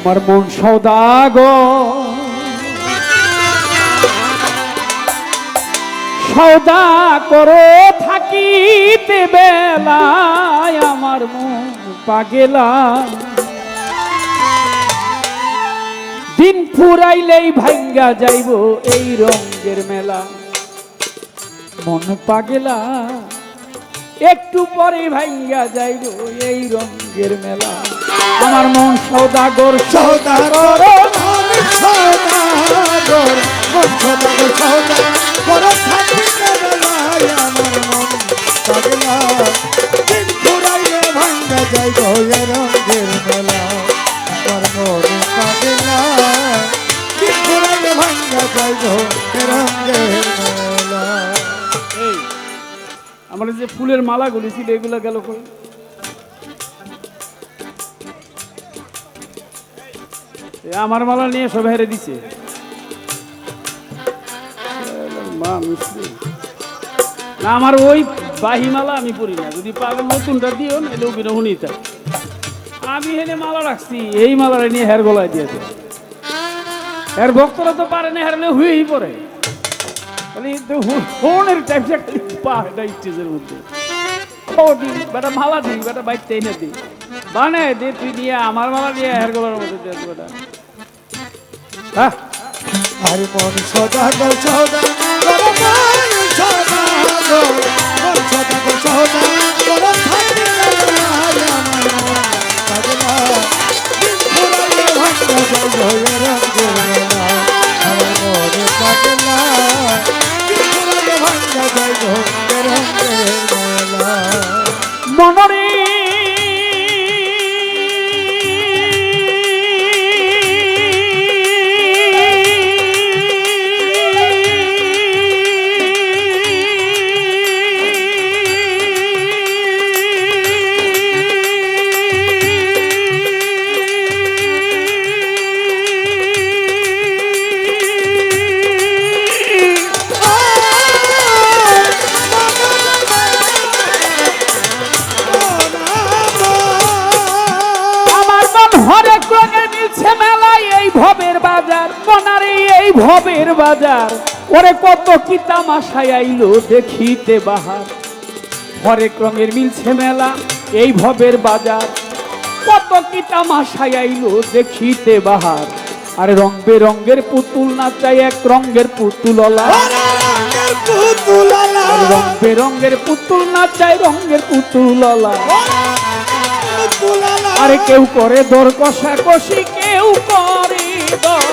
আমার মন সৌদাগ সৌদা করো থাকিতে বেলায় আমার মন পাগেলা। দিন ফুরাইলেই ভাঙ্গা যাইব এই রঙের মেলা। মন পাগেলা, একটু পরে ভাঙ্গা যাইব এই রঙের মেলা। আমার মন সৌদাগর সৌদাগর সৌদাগর। মন সৌদাগর সৌদাগর থাকিতে বেলায় আমার মন পাগলা দিন ফুরাইলে ভাঙ্গা যাইব এ রঙের মেলা। আমার মন পাগলা দিন ফুরাইলে ভাঙ্গা যাইব এ রঙের মেলা। আমার যে ফুলের মালা গুলিছিল এগুলো গেল কই? আমার মালা নিয়ে সব হেরে দিছে। না, আমার ওই বাহি মালা আমি পরি না। যদি পাগল নতুনটা দিও না এলে ওগুলো শুনিতে আমি হেনে মালা রাখছি, এই মালাটা নিয়ে হের গলায় দিয়েছে এর ভক্তরা তো পারে না হেরলে হুইই পড়ে ফোনের টাইপটা খালি পা এটা স্টেজের মধ্যে বেটা মালা দি বেটা বাইক চাই না দি বানে দে, তুই দিয়ে, আমার মালা দিয়ে হের গলার মধ্যে দে, বেটা। আরে মন সদাগর সদাগর মন সদাগর মন সদাগর সদাগর থাকিতে বেলায় আমার মন পাগলা দিন ফুরাইলে ভাঙ্গা যাইব ভবের বাজার ওরে কত কি তামাশায় আইলো দেখিতে বাহার। হরেক রঙের মিলছে মেলা এই ভবের বাজার কত কি তামাশায় আইলো দেখিতে বাহার। আরে রং বেরঙ্গের পুতুল নাচাই এক রঙের পুতুললা। রং বেরঙ্গের পুতুল নাচাই রঙের পুতুললা। আরে কেউ করে দর কষাকষি কেউ করে দর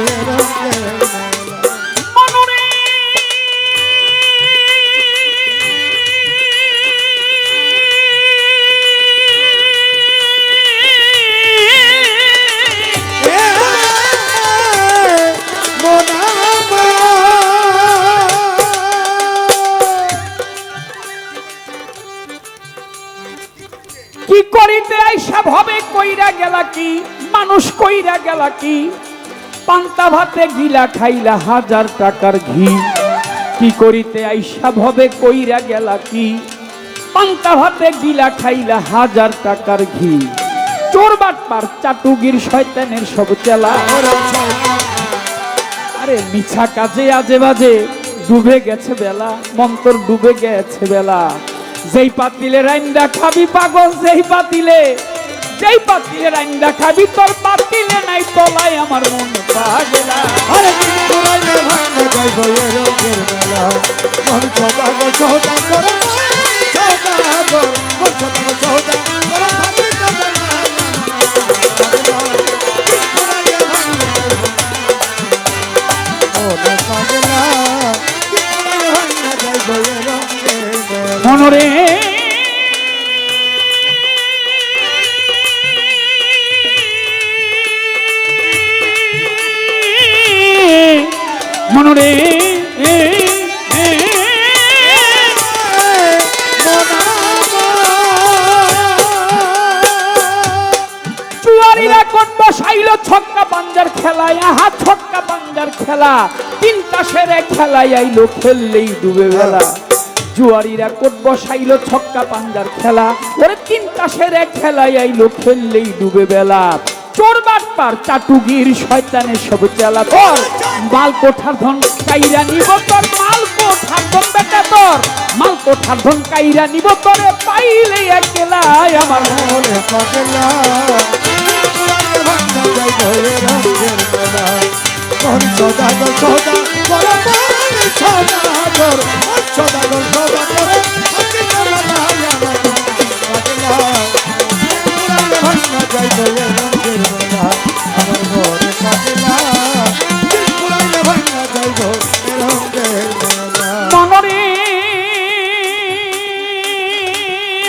কি? মানুষ কইরা গেলা কি? পান্তা ভাতে গিলা খাইলা হাজার টাকার ঘি। কি করিতে আইসা ভবে কইরা গেলা কি? পান্তা ভাতে গিলা খাইলা হাজার টাকার ঘি। চোর বাটপার চাটুগির শয়তানের সব চেলা। আরে মিছা কাজে আজে বাজে, ডুবে গেছে বেলা, মন্তর ডুবে গেছে বেলা। যেই পাতিলে রাইন্দা খাবি পাগল, যেই পাতিলে যেই পাতিলে রাইন্দা খাবি তোর পাতিলে নাই তলায় আমার মন পাগলা আরে যাইব এ রঙের মেলা। মন মন মন পাগলা মনরে খেলায় আহা ছক্কা পাঞ্জার খেলা। তিনটা সেরে খেলায় আইলো, খেললেই ডুবে বেলা। জুয়ারিরা কোট বসাইলো, ছক্কা পাঞ্জার খেলা। ওরে তিনটা সেরে খেলায় আইলো, খেললেই ডুবে বেলা। চোর বাটপার চাটুগির শয়তানের সব চেলা তোর। মাল কোঠার ধন কাইরা নিব তোর, মাল কোঠার ধন বেটা তোর। মাল কোঠার ধন কাইরা নিব তোরে, পাইলে একলাই আমার মনে পাগলা মন সদাগর সদা করে সদাগর সদাগর সদা করে হাতে চলা নাই আমার পাগলা ভাঙা যাই ভয়ে রঙের মেলা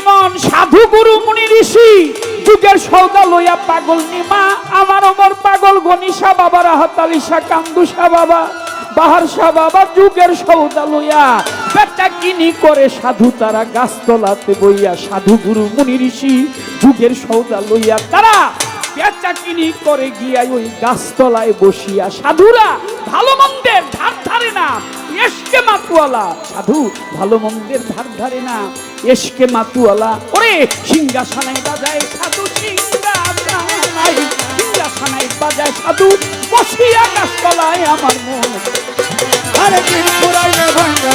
মন সাধু গুরু মুনি ঋষি যুগের সৌদা লইয়া পাগল নিমা আমার অমর পাগল গনিশা বাবা রাহতালিশা কান্দুসা বাবা, বাহার বাবা, যুগের সৌদা লইয়া পেটা কিনি করে সাধু তারা গাছতলাতে বইয়া, সাধু গুরু মুনি ঋষি যুগের সৌদা লইয়া তারা পেঁচা কিনি করে গিয়া ওই গাছতলায় বসিয়া, সাধুরা ভালো মন্দের ধার ধারে না, এসকে মাতুয়ালা, সাধু ভালো মন্দের ধার ধারে না। এসকে মাতুয়ালা, ওরে, সিংহাসনায় বাজায় সাধু, সিংহাসনায় বাজায় সাধু বসিয়া গাছতলায় আমার মন। আরে দিন পুরাইলে সদা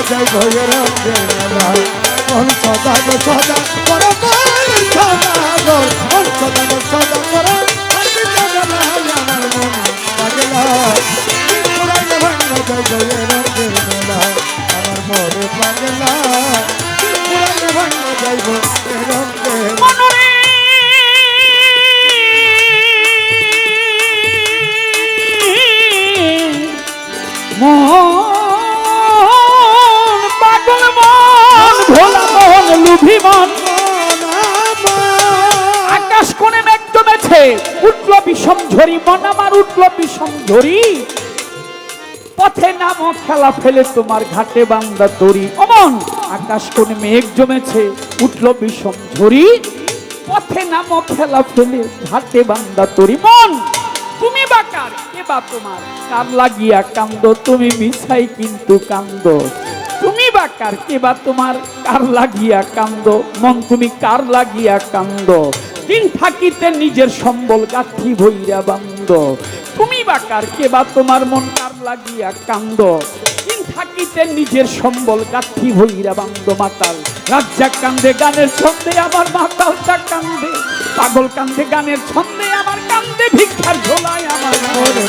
সদা সদা সদা সদা জমেছে উঠল বিষম ঝরি, মন আমার উঠল বিষম ঝরি। পথে নামো, খেলা ফেলে তোমার ঘাটে বান্দা তরি অমন আকাশ কোণে মেঘ জমেছে, উঠল বিষম ঝরি। পথে নামো, খেলা ফেলে ঘাটে বান্দা তরি মন, তুমি বা কার? বা তোমার। কার লাগিয়া কান্দ, তুমি মিছাই কিন্তু কান্দ। তুমি বা কার? কে বা তোমার। কার লাগিয়া কান্দ। মন, তুমি কার লাগিয়া কান্দ? দিন থাকিতে নিজের সম্বল গাথি ভৈরা বান্দ তুমি বা কার কে বা তোমার মন কার লাগিয়া কান্দ? থাকিতে নিজের সম্বল গাথি ভৈরা বান্দ মাতাল। রাজ্জাক কান্দে, গানের ছন্দে আমার মাতাল মাতালটা কান্দে। পাগল কান্দে, গানের ছন্দে আমার কান্দে। ভিক্ষার ঝোলায় আমার ওরে